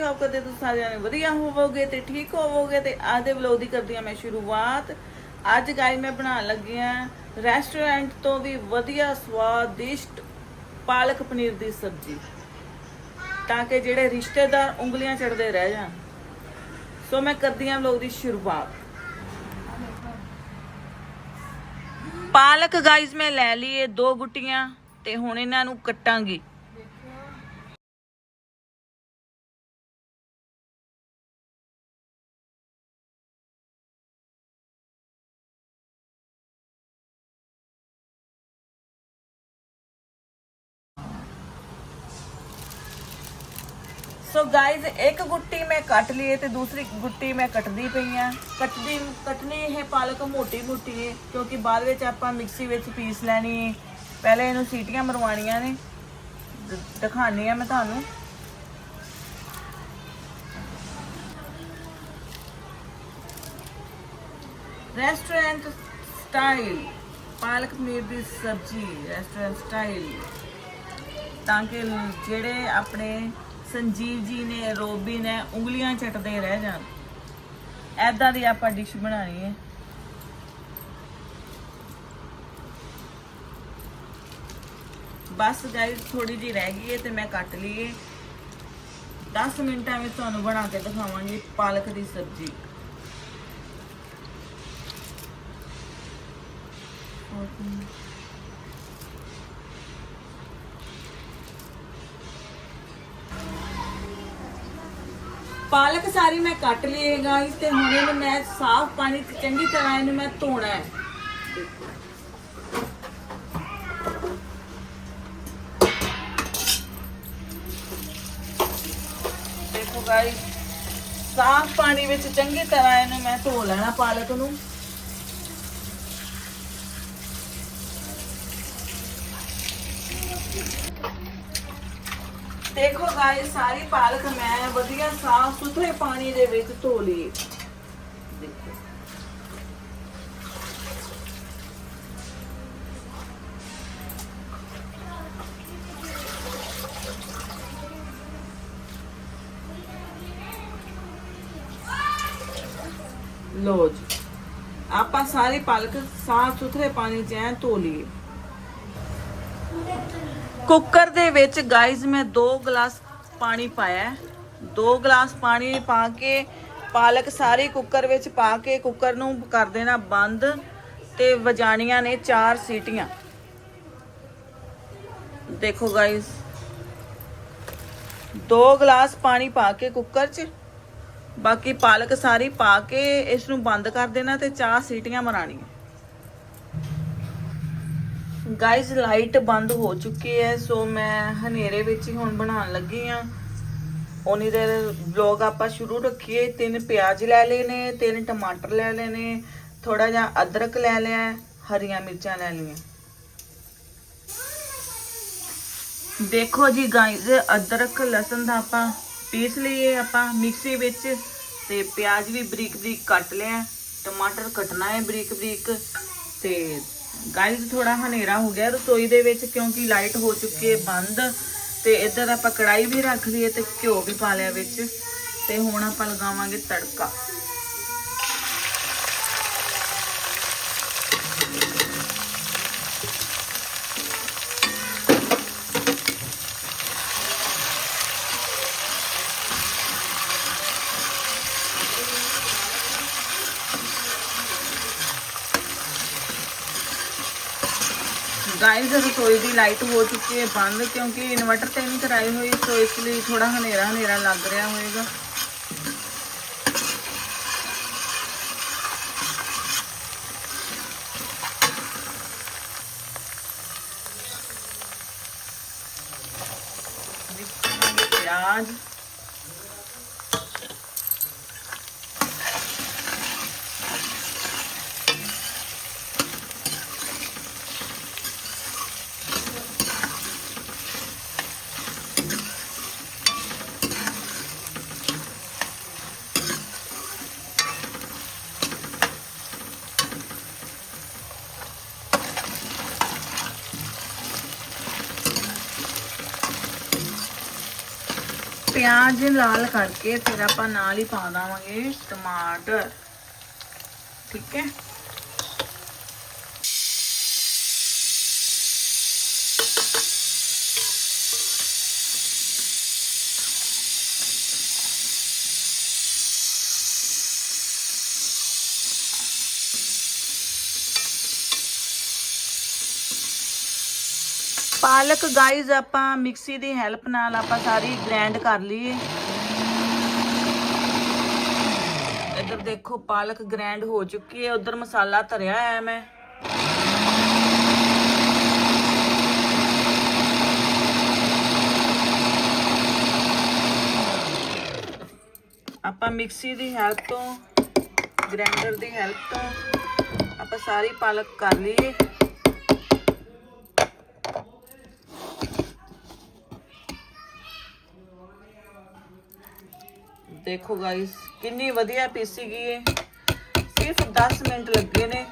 Hop ਕਰਦੇ ਤੁਸੀਂ ਸਾਰੇ ਜਾਣੇ ਵਧੀਆ ਹੋਵੋਗੇ ਤੇ ਠੀਕ ਹੋਵੋਗੇ ਤੇ ਅੱਜ ਦੇ ਵਲੋਗ ਦੀ ਕਰਦੀ ਹਾਂ ਮੈਂ ਸ਼ੁਰੂਆਤ। ਅੱਜ ਗਾਈ ਮੈਂ ਬਣਾਉਣ ਲੱਗੀ ਆ ਰੈਸਟੋਰੈਂਟ ਤੋਂ ਵੀ ਵਧੀਆ ਸਵਾਦਿਸ਼ਟ ਪਾਲਕ ਪਨੀਰ ਦੀ ਸਬਜ਼ੀ, ਤਾਂ ਕਿ ਜਿਹੜੇ ਰਿਸ਼ਤੇਦਾਰ ਉਂਗਲੀਆਂ ਚੜਦੇ ਰਹਿ ਜਾਣ। ਸੋ ਮੈਂ ਕਰਦੀ ਹਾਂ ਵਲੋਗ ਦੀ ਸ਼ੁਰੂਆਤ। ਪਾਲਕ ਗਾਈਜ਼ ਮੈਂ ਲੈ ਲਈਏ ਦੋ ਗੁੱਟੀਆਂ ਤੇ ਹੁਣ ਇਹਨਾਂ ਨੂੰ ਕੱਟਾਂਗੀ। ਸੋ ਗਾਇਜ਼ ਇੱਕ ਗੁੱਟੀ ਮੈਂ ਕੱਟ ਲਈ ਹੈ ਤੇ ਦੂਸਰੀ ਗੁੱਟੀ ਮੈਂ ਕੱਟਦੀ ਪਈ ਆ ਕੱਟਦੀ, ਕੱਟਣੀ ਇਹ ਪਾਲਕ ਮੋਟੀ ਮੋਟੀ ਹੈ, ਕਿਉਂਕਿ ਬਾਅਦ ਵਿੱਚ ਆਪਾਂ ਮਿਕਸੀ ਵਿੱਚ ਪੀਸ ਲੈਣੀ ਹੈ। ਪਹਿਲੇ ਇਹਨੂੰ ਸੀਟੀਆਂ ਮਰਵਾਉਣੀਆਂ ਨੇ। ਦ- ਦਿਖਾਉਂਦੀ ਆ ਮੈਂ ਤੁਹਾਨੂੰ। ਰੈਸਟੋਰੈਂਟ ਸਟਾਈਲ ਪਾਲਕ ਪਨੀਰ ਦੀ ਸਬਜ਼ੀ ਰੈਸਟੋਰੈਂਟ ਸਟਾਈਲ ਤਾਂ ਕਿ ਜਿਹੜੇ ਆਪਣੇ ਸੰਜੀਵ ਜੀ ਨੇ, ਰੋਬੀ ਨੇ ਉਂਗਲੀਆਂ ਚਟਦੇ ਰਹਿ ਜਾਣ। ਐਦਾਂ ਦੀ ਆਪਾਂ ਡਿਸ਼ ਬਣਾਣੀ ਹੈ। ਬਸ ਗਾਇਸ ਥੋੜੀ ਜੀ ਰਹਿ ਗਈ ਹੈ ਤੇ ਮੈਂ ਕੱਟ ਲਈ ਹੈ। 10 ਮਿੰਟਾਂ ਵਿੱਚ ਤੁਹਾਨੂੰ ਬਣਾ ਕੇ ਦਿਖਾਵਾਂਗੀ ਪਾਲਕ ਦੀ ਸਬਜ਼ੀ। ਪਾਲਕ ਸਾਰੀ ਮੈਂ ਕੱਟ ਲਈ ਹੈ ਗਾਇਸ ਤੇ ਹੁਣ ਇਹਨੂੰ ਮੈਂ ਸਾਫ਼ ਪਾਣੀ 'ਚ ਚੰਗੀ ਤਰ੍ਹਾਂ ਇਹਨੂੰ ਮੈਂ ਧੋਣਾ ਹੈ। ਦੇਖੋ ਗਾਇਸ ਸਾਫ਼ ਪਾਣੀ ਵਿੱਚ ਚੰਗੀ ਤਰ੍ਹਾਂ ਇਹਨੂੰ ਮੈਂ ਧੋ ਲੈਣਾ ਪਾਲਕ ਨੂੰ। ਦੇਖੋ ਗਾਇਸ ਸਾਰੀ ਪਾਲਕ ਮੈਂ ਵਧੀਆ ਸਾਫ਼ ਸੁਥਰੇ ਪਾਣੀ ਦੇ ਵਿੱਚ ਧੋ ਲਈ। ਦੇਖੋ। ਲੋ ਜੀ। ਆਪਾਂ ਸਾਰੀ ਪਾਲਕ ਸਾਫ਼ ਸੁਥਰੇ ਪਾਣੀ 'ਚ ਐ ਧੋ ਲਈਏ। ਕੁੱਕਰ ਦੇ ਵਿੱਚ ਗਾਇਜ਼ ਮੈਂ 2 ਗਲਾਸ ਪਾਣੀ ਪਾਇਆ 2 ਗਲਾਸ ਪਾਣੀ ਪਾ ਕੇ, ਪਾਲਕ ਸਾਰੇ ਕੁੱਕਰ ਵਿੱਚ ਪਾ ਕੇ ਕੁੱਕਰ ਨੂੰ ਕਰ ਦੇਣਾ ਬੰਦ ਤੇ ਵਜਾਣੀਆਂ ਨੇ 4 ਸੀਟੀਆਂ। ਦੇਖੋ ਗਾਇਜ਼ 2 ਗਲਾਸ ਪਾਣੀ ਪਾ ਕੇ ਕੁੱਕਰ 'ਚ, ਬਾਕੀ ਪਾਲਕ ਸਾਰੀ ਪਾ ਕੇ ਇਸ ਨੂੰ ਬੰਦ ਕਰ ਦੇਣਾ ਤੇ 4 ਸੀਟੀਆਂ ਮਰਾਣੀਆਂ। ਗਾਇਜ਼ ਲਾਈਟ ਬੰਦ ਹੋ ਚੁੱਕੀ ਹੈ ਸੋ ਮੈਂ ਹਨੇਰੇ ਵਿੱਚ ਹੀ ਹੁਣ ਬਣਾਉਣ ਲੱਗੀ ਆ ਉਨੀ ਦੇਰ ਵਲੌਗ ਆਪਾਂ ਸ਼ੁਰੂ ਰੱਖੀਏ। ਤਿੰਨ ਪਿਆਜ਼ ਲੈ ਲਏ ਨੇ, ਤਿੰਨ ਟਮਾਟਰ ਲੈ ਲਏ ਨੇ ਥੋੜਾ ਜਿਹਾ ਅਦਰਕ ਲੈ ਲਿਆ, ਹਰੀਆਂ ਮਿਰਚਾਂ ਲੈ ਲਈਆਂ। ਦੇਖੋ ਜੀ ਗਾਇਜ਼ ਅਦਰਕ, ਲਸਣ ਦਾ ਆਪਾਂ ਪੀਸ ਲਈਏ ਆਪਾਂ ਮਿਕਸੀ ਵਿੱਚ, ਤੇ ਪਿਆਜ਼ ਵੀ ਬਰੀਕ ਬਰੀਕ ਕੱਟ ਲਿਆ। ਟਮਾਟਰ ਕੱਟਣਾ ਹੈ ਬਰੀਕ ਬਰੀਕ ਤੇ ਗਾਇਜ਼ ਥੋੜਾ ਹਨੇਰਾ ਹੋ ਗਿਆ, ਰਸੋਈ ਦੇ ਵਿੱਚ ਕਿਉਂਕਿ ਲਾਈਟ ਹੋ ਚੁੱਕੀ ਹੈ ਬੰਦ, ਤੇ ਇੱਧਰ ਆਪਾਂ ਕੜਾਈ ਵੀ ਰੱਖ ਲਈਏ ਤੇ ਘਿਓ ਵੀ ਪਾ ਲਿਆ ਵਿੱਚ, ਤੇ ਹੁਣ ਆਪਾਂ ਲਗਾਵਾਂਗੇ ਤੜਕਾ। ਗਾਇਜ਼ ਰਸੋਈ ਦੀ ਲਾਈਟ ਹੋ ਚੁੱਕੀ ਹੈ ਬੰਦ ਕਿਉਂਕਿ ਇਨਵਰਟਰ ਤੇ ਨਹੀਂ ਕਰਾਈ ਹੋਈ ਸੋ ਇਸ ਲਈ ਥੋੜਾ ਹਨੇਰਾ ਹਨੇਰਾ ਲੱਗ ਰਿਹਾ ਹੋਏਗਾ ਪਿਆਜ਼ ਪਿਆਜ਼ ਲਾਲ ਕਰਕੇ ਫਿਰ ਆਪਾਂ ਨਾਲ ਹੀ ਪਾ ਦੇਵਾਂਗੇ ਟਮਾਟਰ ਠੀਕ ਹੈ? ਪਾਲਕ ਗਾਈਜ਼ ਆਪਾਂ ਮਿਕਸੀ ਦੀ ਹੈਲਪ ਨਾਲ ਆਪਾਂ ਸਾਰੀ ਗ੍ਰਾਈਂਡ ਕਰ ਲਈਏ। ਇੱਧਰ ਦੇਖੋ, ਪਾਲਕ ਗ੍ਰਾਈਂਡ ਹੋ ਚੁੱਕੀ ਹੈ। ਉਧਰ ਮਸਾਲਾ ਧਰਿਆ ਹੈ ਮੈਂ। ਆਪਾਂ ਮਿਕਸੀ ਦੀ ਹੈਲਪ ਤੋਂ ਗ੍ਰਾਈਂਡਰ ਦੀ ਹੈਲਪ ਤੋਂ ਆਪਾਂ ਸਾਰੀ ਪਾਲਕ ਕਰ ਲਈਏ। ਦੇਖੋ ਗਾਇਸ ਕਿੰਨੀ ਵਧੀਆ ਪੀਸੀ ਗਈ ਹੈ ਸਿਰਫ 10 ਮਿੰਟ ਲੱਗੇ ਨੇ।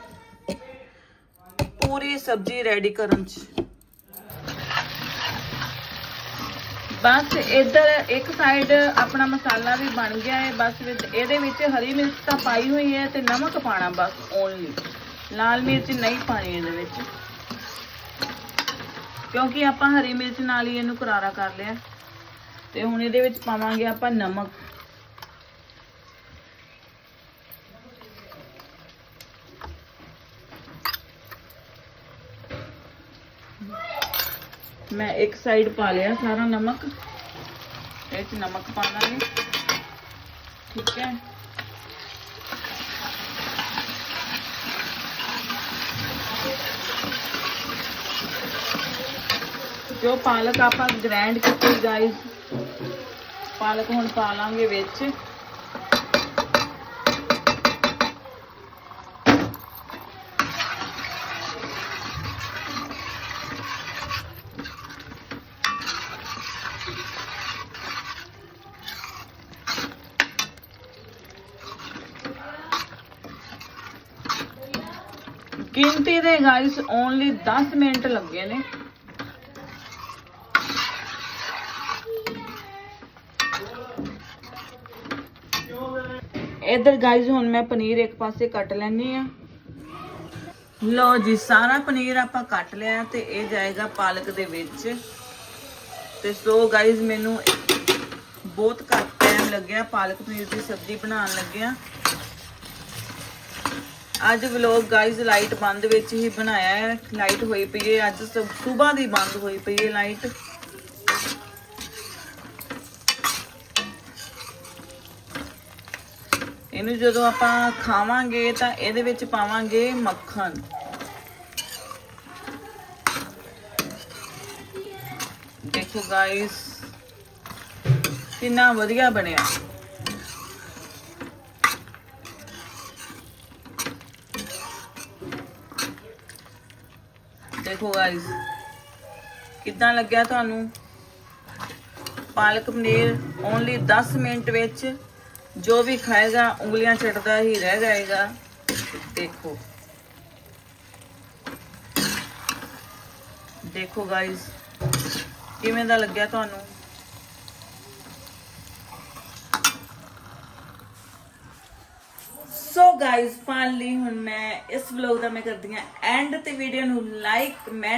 ਪੂਰੀ ਸਬਜ਼ੀ ਰੈਡੀ ਕਰਨ ਚ। ਬਸ ਇੱਧਰ ਇੱਕ ਸਾਈਡ ਆਪਣਾ ਮਸਾਲਾ ਵੀ ਬਣ ਗਿਆ ਹੈ। ਬਸ ਵਿੱਚ ਇਹਦੇ ਵਿੱਚ ਹਰੀ ਮਿਰਚ ਤਾਂ ਪਾਈ ਹੋਈ ਹੈ ਤੇ ਨਮਕ ਪਾਣਾ ਬਸ ਓਨਲੀ ਲਾਲ ਮਿਰਚ ਨਹੀਂ ਪਾਣੀ ਇਹਦੇ ਵਿੱਚ। ਕਿਉਂਕਿ ਆਪਾਂ ਹਰੀ ਮਿਰਚ ਨਾਲ ਹੀ ਇਹਨੂੰ ਕਰਾਰਾ ਕਰ ਲਿਆ। ਤੇ ਹੁਣ ਇਹਦੇ ਵਿੱਚ ਪਾਵਾਂਗੇ ਆਪਾਂ ਨਮਕ। ਮੈਂ ਇੱਕ ਸਾਈਡ ਪਾ ਲਿਆ ਸਾਰਾ ਨਮਕ। ਇਹ ਚ ਨਮਕ ਪਾ ਦਾਂਗੇ ਠੀਕ ਹੈ। ਜੋ ਪਾਲਕ ਆਪਾਂ ਗ੍ਰਾਈਂਡ ਕੀਤੀ ਗਾਇਸ ਪਾਲਕ ਹੁਣ ਪਾ ਲਾਂਗੇ ਵਿੱਚ। ਗਿਣਤੀ ਦੇ ਗਾਇਸ ਓਨਲੀ 10 ਮਿੰਟ ਲੱਗੇ ਨੇ। ਇਧਰ ਗਾਇਸ ਹੁਣ ਮੈਂ ਪਨੀਰ ਇੱਕ ਪਾਸੇ ਕੱਟ ਲੈਣੀ ਆ ਲਓ ਜੀ, ਸਾਰਾ ਪਨੀਰ ਆਪਾਂ ਕੱਟ ਲਿਆ ਤੇ ਇਹ ਜਾਏਗਾ ਪਾਲਕ ਦੇ ਵਿੱਚ। ਤੇ ਸੋ ਗਾਇਸ ਮੈਨੂੰ ਬਹੁਤ ਘੱਟ ਟਾਈਮ ਲੱਗਿਆ ਪਾਲਕ ਪਨੀਰ ਦੀ ਸਬਜ਼ੀ ਬਣਾਉਣ ਲੱਗਿਆ। ਅੱਜ ਵਲੋਗ ਗਾਇਸ ਲਾਈਟ ਬੰਦ ਵਿੱਚ ਹੀ ਬਣਾਇਆ ਹੈ। ਲਾਈਟ ਹੋਈ ਪਈ ਹੈ। ਅੱਜ ਸਵੇਰ ਦੀ ਬੰਦ ਹੋਈ ਪਈ ਹੈ ਲਾਈਟ ਇਹਨੂੰ ਜਦੋਂ ਆਪਾਂ ਖਾਵਾਂਗੇ ਤਾਂ ਇਹਦੇ ਵਿੱਚ ਪਾਵਾਂਗੇ ਮੱਖਣ। ਦੇਖੋ ਗਾਇਸ ਕਿੰਨਾ ਵਧੀਆ ਬਣਿਆ। ਦੇਖੋ ਗਾਇਸ ਕਿੱਦਾਂ ਲੱਗਿਆ ਤੁਹਾਨੂੰ? ਪਾਲਕ ਪਨੀਰ ਓਨਲੀ 10 ਮਿੰਟ ਵਿੱਚ ਜੋ ਵੀ ਖਾਏਗਾ, ਉਂਗਲੀਆਂ ਚਟਦਾ ਹੀ ਰਹਿ ਜਾਏਗਾ। ਦੇਖੋ। ਦੇਖੋ ਗਾਇਸ ਕਿਵੇਂ ਦਾ ਲੱਗਿਆ ਤੁਹਾਨੂੰ ਸੋ ਗਾਇਸ ਫਾਈਨਲੀ ਹੁਣ ਮੈਂ ਇਸ ਵਲੌਗ ਦਾ ਮੈਂ ਕਰਦੀ ਹਾਂ ਐਂਡ ਤੇ ਵੀਡੀਓ ਨੂੰ ਲਾਈਕ ਮੈਂ